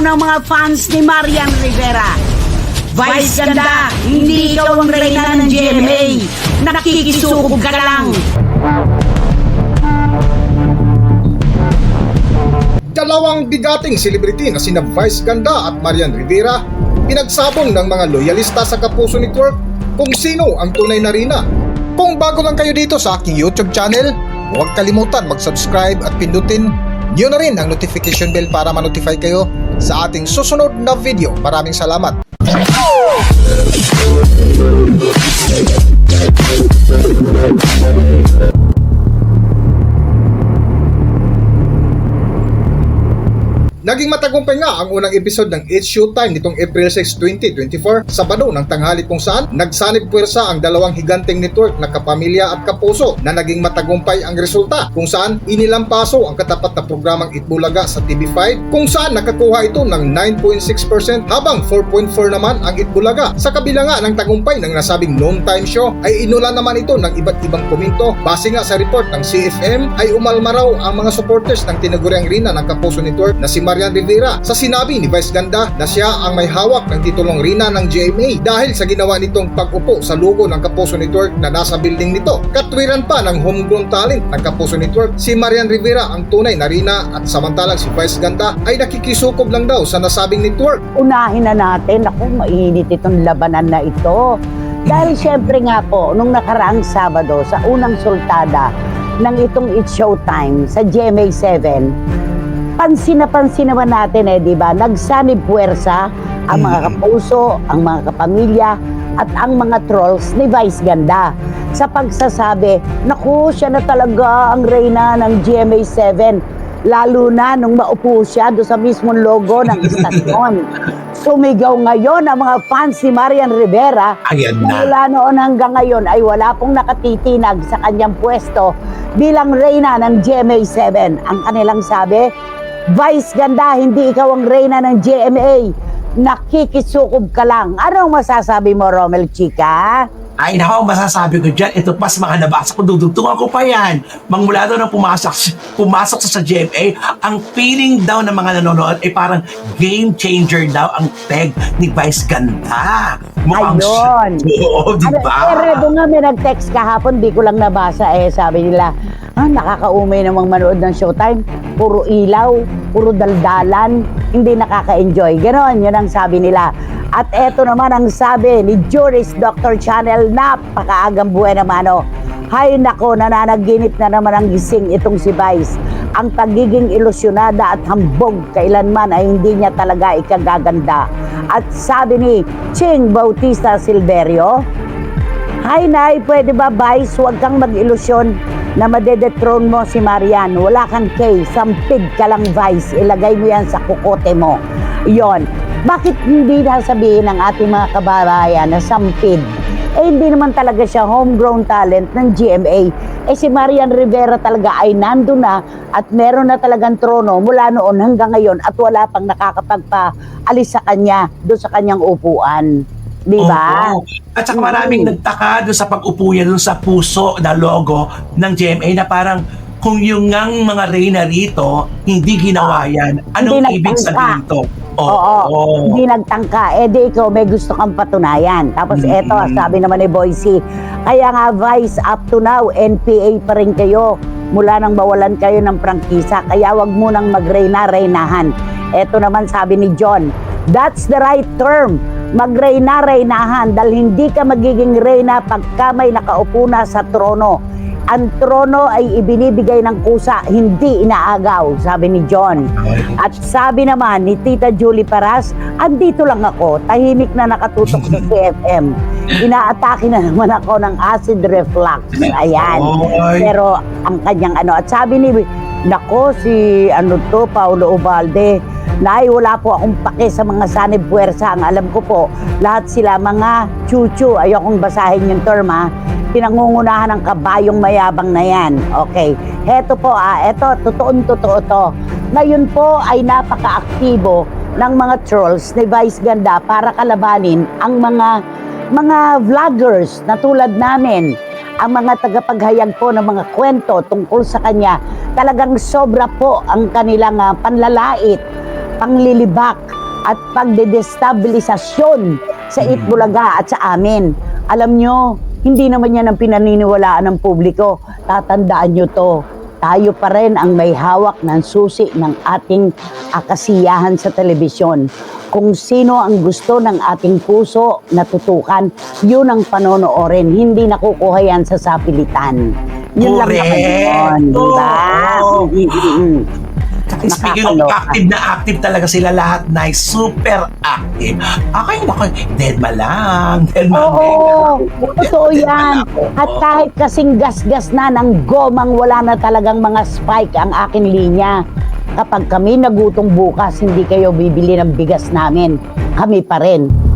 ng mga fans ni Marian Rivera. Vice ganda, hindi ikaw ang reyna ng GMA. Nakikisukob ka lang. Dalawang bigating celebrity na sina Vice Ganda at Marian Rivera pinagsabong ng mga loyalista sa Kapuso Network kung sino ang tunay na Rina. Kung bago lang kayo dito sa aking YouTube channel, huwag kalimutan mag-subscribe at pindutin niyo na rin ang notification bell para ma-notify kayo sa ating susunod na video. Maraming salamat! Naging matagumpay nga ang unang episode ng It's Showtime nitong April 6, 2024 Sabado ng tanghali kung saan nagsanib puwersa ang dalawang higanteng network na kapamilya at kapuso na naging matagumpay ang resulta kung saan inilampaso ang katapat na programang Itbulaga sa TV5 kung saan nakakuha ito ng 9.6% habang 4.4 naman ang Itbulaga. Sa kabila nga ng tagumpay ng nasabing noon time show ay inulan naman ito ng iba't ibang komento base nga sa report ng CFM ay umalma raw ang mga supporters ng tinaguriang Rina ng Kapuso Network na si Marian Rivera sa sinabi ni Vice Ganda na siya ang may hawak ng titulong Rina ng GMA dahil sa ginawa nitong pag-upo sa logo ng Kapuso Network na nasa building nito. Katwiran pa ng homegrown talent ng Kapuso Network, si Marian Rivera ang tunay na Rina at samantalang si Vice Ganda ay nakikisukob lang daw sa nasabing network. unahin na natin. Ako, mainit itong labanan na ito. Dahil syempre nga po, nung nakaraang Sabado, sa unang sultada ng itong It's Showtime sa GMA 7, pansin na pansin naman natin eh, di ba? Nagsanib puwersa ang mga kapuso, ang mga kapamilya, at ang mga trolls ni Vice Ganda sa pagsasabi, naku, siya na talaga ang reyna ng GMA 7. Lalo na nung maupo siya doon sa mismong logo ng istasyon. Sumigaw ngayon ang mga fans ni Marian Rivera Ayan na mula noon hanggang ngayon ay wala pong nakatitinag sa kanyang pwesto bilang reyna ng GMA 7. Ang kanilang sabi, Vice Ganda, hindi ikaw ang reyna ng GMA. Nakikisukob ka lang. Anong masasabi mo, Romel Chica? Ay, nako, masasabi ko dyan, ito pas mga nabasa ko, dudugtungan ko pa yan. Mangmula daw nang pumasok, pumasok sa sa GMA, ang feeling daw ng mga nanonood ay parang game changer daw ang tag ni Vice Ganda. Mukhang Ayun. Oo, di Ano, ba? eh, nga may nag-text kahapon, di ko lang nabasa eh. Sabi nila, ah, nakakaumay namang manood ng Showtime. Puro ilaw, puro daldalan, hindi nakaka-enjoy. Ganon, yun ang sabi nila. At eto naman ang sabi ni Juris Dr. Channel, napakaagang buhay naman oh. Hay nako, nananaginip na naman ang gising itong si Vice. Ang pagiging ilusyonada at hambog kailanman ay hindi niya talaga ikagaganda. At sabi ni Ching Bautista Silverio, Hi Nay, pwede ba Vice, huwag kang mag-ilusyon na madedethrone mo si Marian. Wala kang K, sampid ka lang Vice. Ilagay mo yan sa kukote mo. Yon. Bakit hindi nasabihin ng ating mga kababayan na sampid? Eh hindi naman talaga siya homegrown talent ng GMA. Eh si Marian Rivera talaga ay nando na at meron na talagang trono mula noon hanggang ngayon at wala pang nakakapagpaalis sa kanya doon sa kanyang upuan. Di ba? Oo. At saka maraming nagtaka doon sa pag-upo niya doon sa puso na logo ng GMA na parang kung yung ngang mga reyna rito, hindi ginawa yan. Anong Hindi ibig sabihin to? Oo, hindi nagtangka. Eh di ikaw may gusto kang patunayan. Tapos Mm. eto, sabi naman ni Boycie, kaya nga Vice, up to now, NPA pa rin kayo. Mula nang bawalan kayo ng prangkisa, kaya wag mo nang magreyna-reynahan. Eto naman sabi ni John, that's the right term. Magreyna-reynahan dahil hindi ka magiging reyna pagka may nakaupo na sa trono. Ang trono ay ibinibigay ng kusa, hindi inaagaw, sabi ni John. At sabi naman ni Tita Julie Paras, andito lang ako, tahimik na nakatutok sa CFM. Inaatake na naman ako ng acid reflux. Ayan. Pero ang kanyang ano, at sabi ni, nako si ano to, Paulo Ubalde, Nay, wala po akong pake sa mga sanib puwersa. Ang alam ko po, lahat sila mga chuchu. Ayokong basahin yung term ha. Pinangungunahan ng kabayong mayabang na yan. Okay. Heto po ah, eto, totoong totoo to. Ngayon po ay napaka-aktibo ng mga trolls ni Vice Ganda para kalabanin ang mga mga vloggers na tulad namin ang mga tagapaghayag po ng mga kwento tungkol sa kanya, talagang sobra po ang kanilang ah, panlalait panglilibak at pagdedestabilisasyon sa Itbulaga at sa amin. Alam nyo, hindi naman yan ang pinaniniwalaan ng publiko. Tatandaan nyo to. Tayo pa rin ang may hawak ng susi ng ating akasiyahan sa telebisyon. Kung sino ang gusto ng ating puso na tutukan, yun ang panonoorin. Hindi nakukuha yan sa sapilitan. Yun lang naman yun, di ba? Speaking of active na active talaga sila lahat na super active. Akay nako, dead ma lang. Dead ma Oo, totoo yan. At kahit kasing gas-gas na ng gomang wala na talagang mga spike ang aking linya. Kapag kami nagutong bukas, hindi kayo bibili ng bigas namin. Kami pa rin.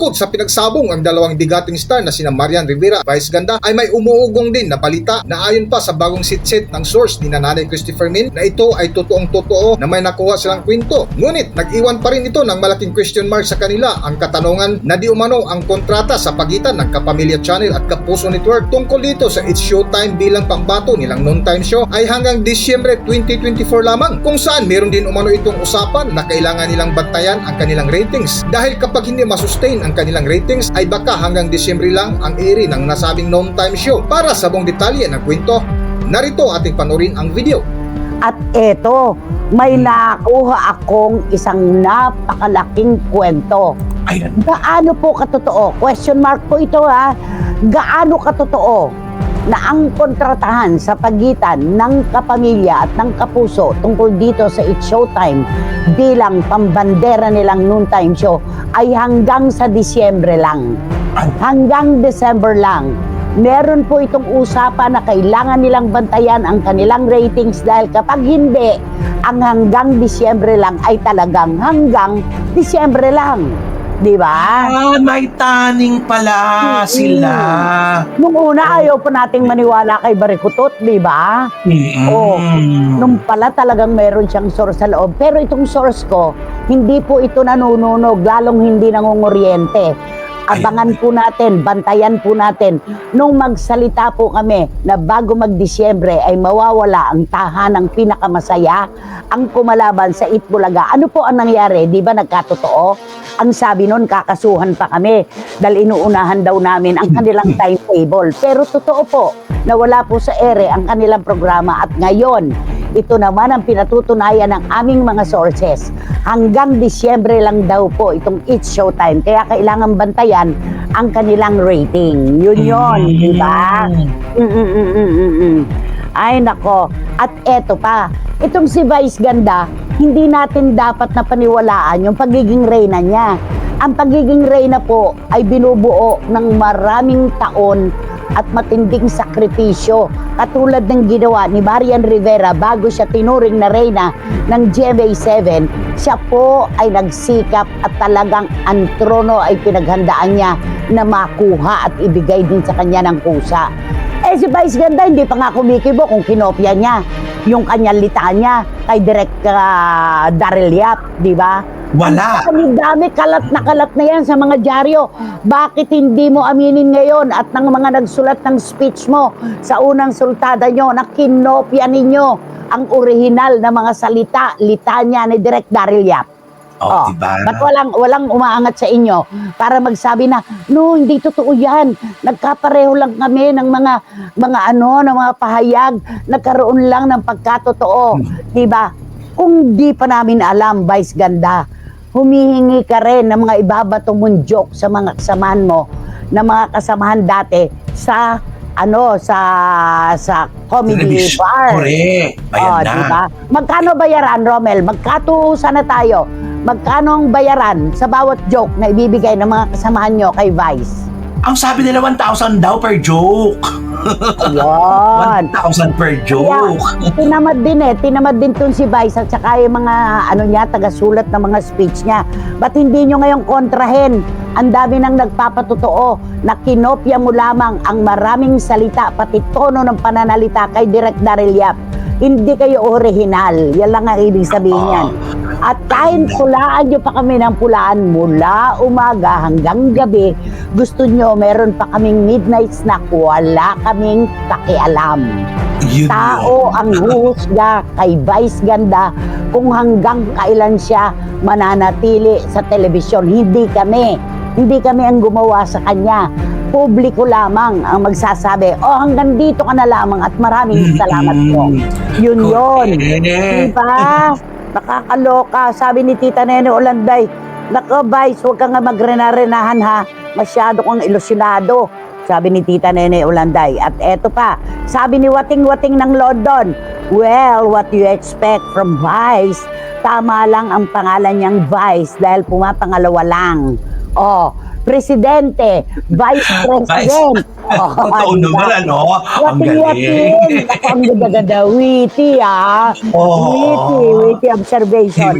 Bukod sa pinagsabong ang dalawang bigating star na sina Marian Rivera at Vice Ganda ay may umuugong din na balita na ayon pa sa bagong sitsit ng source ni Nanay Christopher Min na ito ay totoong totoo na may nakuha silang kwento. Ngunit nag-iwan pa rin ito ng malaking question mark sa kanila ang katanungan na di umano ang kontrata sa pagitan ng Kapamilya Channel at Kapuso Network tungkol dito sa It's Showtime bilang pambato nilang noontime show ay hanggang Disyembre 2024 lamang kung saan meron din umano itong usapan na kailangan nilang bantayan ang kanilang ratings dahil kapag hindi masustain ang kanilang ratings ay baka hanggang Disyembre lang ang eri ng nasabing noontime show. Para sa buong detalye ng kwento, narito ating panorin ang video. At eto, may nakuha akong isang napakalaking kwento. Ayan. Gaano po katotoo? Question mark po ito ha. Gaano katotoo na ang kontratahan sa pagitan ng kapamilya at ng kapuso tungkol dito sa It's Showtime bilang pambandera nilang noontime show ay hanggang sa Disyembre lang. Hanggang December lang. Meron po itong usapan na kailangan nilang bantayan ang kanilang ratings dahil kapag hindi, ang hanggang Disyembre lang ay talagang hanggang Disyembre lang. Di ba? Ah, may taning pala sila. Nung una, ayaw pa nating maniwala kay Barikutot, di ba? Mm-mm. Oo. Nung pala talagang meron siyang source sa loob. Pero itong source ko, hindi po ito nanununog, lalong hindi nangunguryente. Abangan po natin, bantayan po natin. Nung magsalita po kami na bago mag-Disyembre ay mawawala ang tahanang pinakamasaya, ang kumalaban sa Itbulaga. Ano po ang nangyari? Di ba nagkatotoo? Ang sabi nun, kakasuhan pa kami dahil inuunahan daw namin ang kanilang timetable. Pero totoo po na wala po sa ere ang kanilang programa at ngayon, ito naman ang pinatutunayan ng aming mga sources. Hanggang Disyembre lang daw po itong It's Showtime. Kaya kailangan bantayan ang kanilang rating. Yun yun, di ba? Mm-mm-mm-mm-mm. Ay nako. At eto pa, itong si Vice Ganda, hindi natin dapat na paniwalaan yung pagiging reyna niya. Ang pagiging reyna po ay binubuo ng maraming taon at matinding sakripisyo katulad ng ginawa ni Marian Rivera bago siya tinuring na reyna ng GMA7 siya po ay nagsikap at talagang ang trono ay pinaghandaan niya na makuha at ibigay din sa kanya ng kusa eh si Vice Ganda hindi pa nga kumikibo kung kinopya niya yung kanyang litanya kay Direk uh, Daryl Yap, di ba? Wala. Ang dami, kalat na kalat na yan sa mga dyaryo. Bakit hindi mo aminin ngayon at ng mga nagsulat ng speech mo sa unang sultada nyo na kinopya ninyo ang orihinal na mga salita, litanya ni Direk Daryl Yap? Oh, diba? Ba't walang, walang umaangat sa inyo para magsabi na, no, hindi totoo yan. Nagkapareho lang kami ng mga, mga ano, ng mga pahayag. Nagkaroon lang ng pagkatotoo. Diba? Kung di pa namin alam, Vice Ganda, humihingi ka rin ng mga ibabatong mong joke sa mga kasamahan mo, na mga kasamahan dati sa ano sa sa comedy Television. bar. Correct. Ayan Oh, na. diba? Magkano bayaran, Romel? Magkatuusan na tayo. Magkano ang bayaran sa bawat joke na ibibigay ng mga kasamahan nyo kay Vice? Ang sabi nila 1,000 daw per joke. Ayun. 1,000 per Kaya, joke. tinamad din eh. Tinamad din tun si Vice at saka yung mga, ano niya, tagasulat ng mga speech niya. Ba't hindi nyo ngayong kontrahen? Ang dami nang nagpapatotoo na kinopya mo lamang ang maraming salita, pati tono ng pananalita kay Direk Daryl Yap. Hindi kayo original. Yan lang ang ibig sabihin yan. At kahit pulaan nyo pa kami ng pulaan mula umaga hanggang gabi, gusto nyo meron pa kaming midnight snack, wala kaming pakialam. Yun Tao ang huhusga kay Vice Ganda kung hanggang kailan siya mananatili sa telebisyon. Hindi kami. Hindi kami ang gumawa sa kanya. Publiko lamang ang magsasabi, oh hanggang dito ka na lamang at maraming salamat po. Yun yun. Diba? Nakakaloka. Sabi ni Tita Nene Olanday, Nako, Vice, huwag ka nga magrena-renahan ha. Masyado kang ilusyonado. Sabi ni Tita Nene Olanday. At eto pa, sabi ni Wating-Wating ng London, Well, what you expect from Vice? Tama lang ang pangalan niyang Vice dahil pumapangalawa lang. Oh, Presidente, Vice President. Oh, Totoo diba? naman, ano? Ang galing. Ang ganda-ganda. Witty, ah. Oo. Witty, witty observation.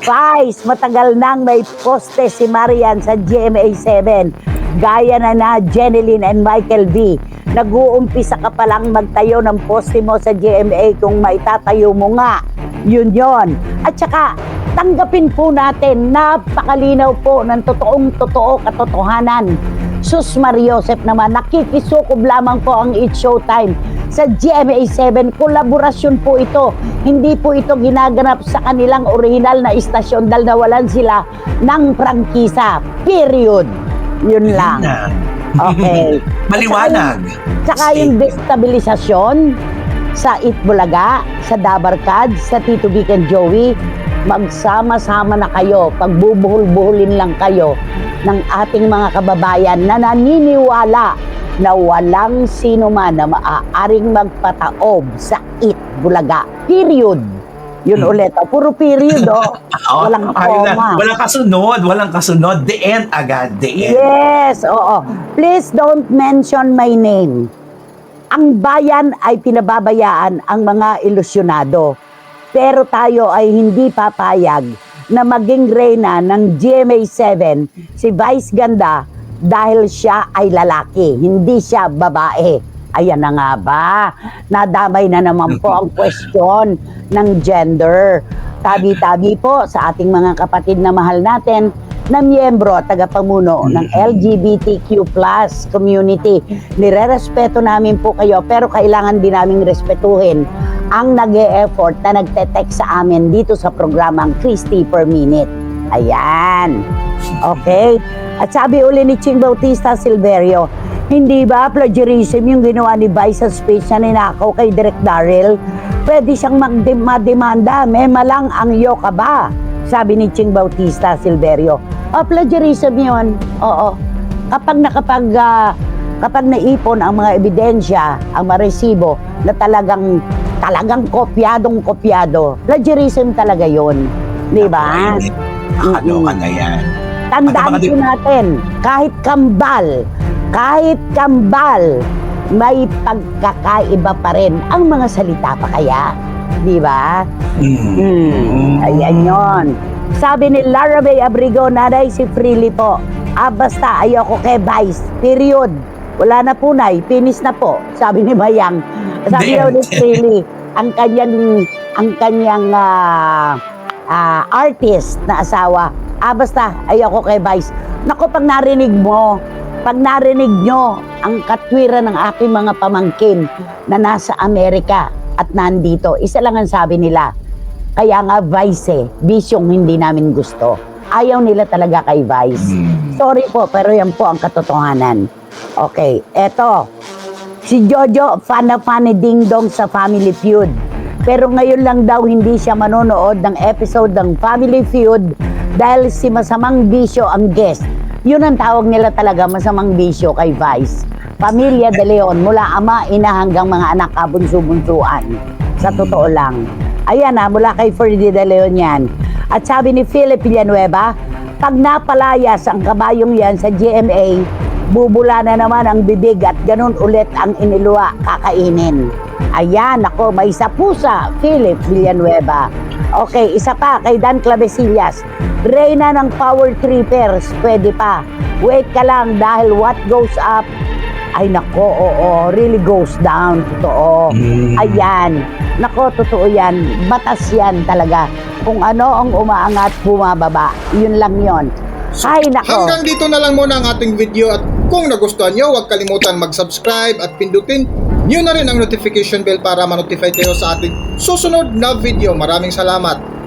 Vice, matagal nang may poste si Marian sa GMA7. Gaya na na Jeneline and Michael V. Nag-uumpisa ka palang magtayo ng poste mo sa GMA kung maitatayo mo nga. Yun yon. At saka, tanggapin po natin, napakalinaw po ng totoong totoo katotohanan. Sus Mariosep naman, nakikisukob lamang po ang It's Showtime sa GMA7. Kolaborasyon po ito. Hindi po ito ginaganap sa kanilang original na istasyon dahil nawalan sila ng prangkisa. Period. Yun lang. Okay. Maliwanag. Tsaka yung destabilisasyon sa Itbulaga, sa Dabarkad, sa Tito Vic and Joey, magsama-sama na kayo, pagbubuhol-buhulin lang kayo ng ating mga kababayan na naniniwala na walang sino man na maaaring magpataob sa Itbulaga. Period. Yun Hmm. ulit. Oh, puro period, oh. Oo, Walang koma. Walang kasunod, walang kasunod. The end agad, the end. Yes, oo. Please don't mention my name. Ang bayan ay pinababayaan ang mga ilusyonado. Pero tayo ay hindi papayag na maging reyna ng GMA7 si Vice Ganda dahil siya ay lalaki, hindi siya babae. Ayan na nga ba? Nadamay na naman po ang question ng gender. Tabi-tabi po sa ating mga kapatid na mahal natin na miyembro at tagapamuno ng LGBTQ plus community. Nirerespeto namin po kayo pero kailangan din naming respetuhin ang nag effort na nagte-text sa amin dito sa programang Christy per Minute. Ayan. Okay? At sabi uli ni Ching Bautista Silverio, hindi ba plagiarism yung ginawa ni Vice sa speech na ninakaw kay Direk Daryl? Pwede siyang magdim- mademanda, mema lang ang iyo ka ba? Sabi ni Ching Bautista Silverio. Oh, plagiarism yun. Oo. Kapag nakapag ah, kapag naipon ang mga ebidensya, ang maresibo na talagang talagang kopyadong kopyado, plagiarism talaga yun. Di ba? Nakaloka na yan. Tandaan po natin, kahit kambal, kahit kambal, may pagkakaiba pa rin ang mga salita pa kaya. Di ba? Mm. Hmm, ayan yon. Sabi ni Lara May Abrigo, nanay si Freely po. Ah, basta ayoko kay Vice. Period. Wala na po, nay. Finish na po. Sabi ni Mayang. Sabi daw ni. Freely, ang kanyang, ang kanyang ah, ah, artist na asawa. Ah, basta ayoko kay Vice. Naku, pag narinig mo, pag narinig nyo ang katwiran ng aking mga pamangkin na nasa Amerika at nandito, isa lang ang sabi nila, kaya nga Vice eh, bisyong hindi namin gusto. Ayaw nila talaga kay Vice. Mm. Sorry po, pero yan po ang katotohanan. Okay, eto. Si Jojo, fan na fan ni Ding Dong sa Family Feud. Pero ngayon lang daw hindi siya manonood ng episode ng Family Feud dahil si Masamang Bisyo ang guest. Yun ang tawag nila talaga, Masamang Bisyo kay Vice. Pamilya de Leon, mula ama, ina hanggang mga anak kabunso-bunsuan. Sa totoo lang. Ayan na, mula kay Ferdy de Leon yan. At sabi ni Philip Villanueva, pag napalayas ang kabayong yan sa GMA, bubula na naman ang bibig at ganun ulit ang iniluwa kakainin. Ayan, ako, may isa pusa, Philip Villanueva. Okay, isa pa kay Dan Clavesillas. Reyna ng Power Trippers, pwede pa. Wait ka lang dahil what goes up ay nako, oo, really goes down. Totoo. Mm. Ayan. Nako, totoo yan. Batas yan talaga. Kung ano ang umaangat, bumababa. Yun lang yon. Ay, nako. Hanggang dito na lang muna ang ating video at kung nagustuhan nyo, huwag kalimutan mag-subscribe at pindutin nyo na rin ang notification bell para ma-notify kayo sa ating susunod na video. Maraming salamat.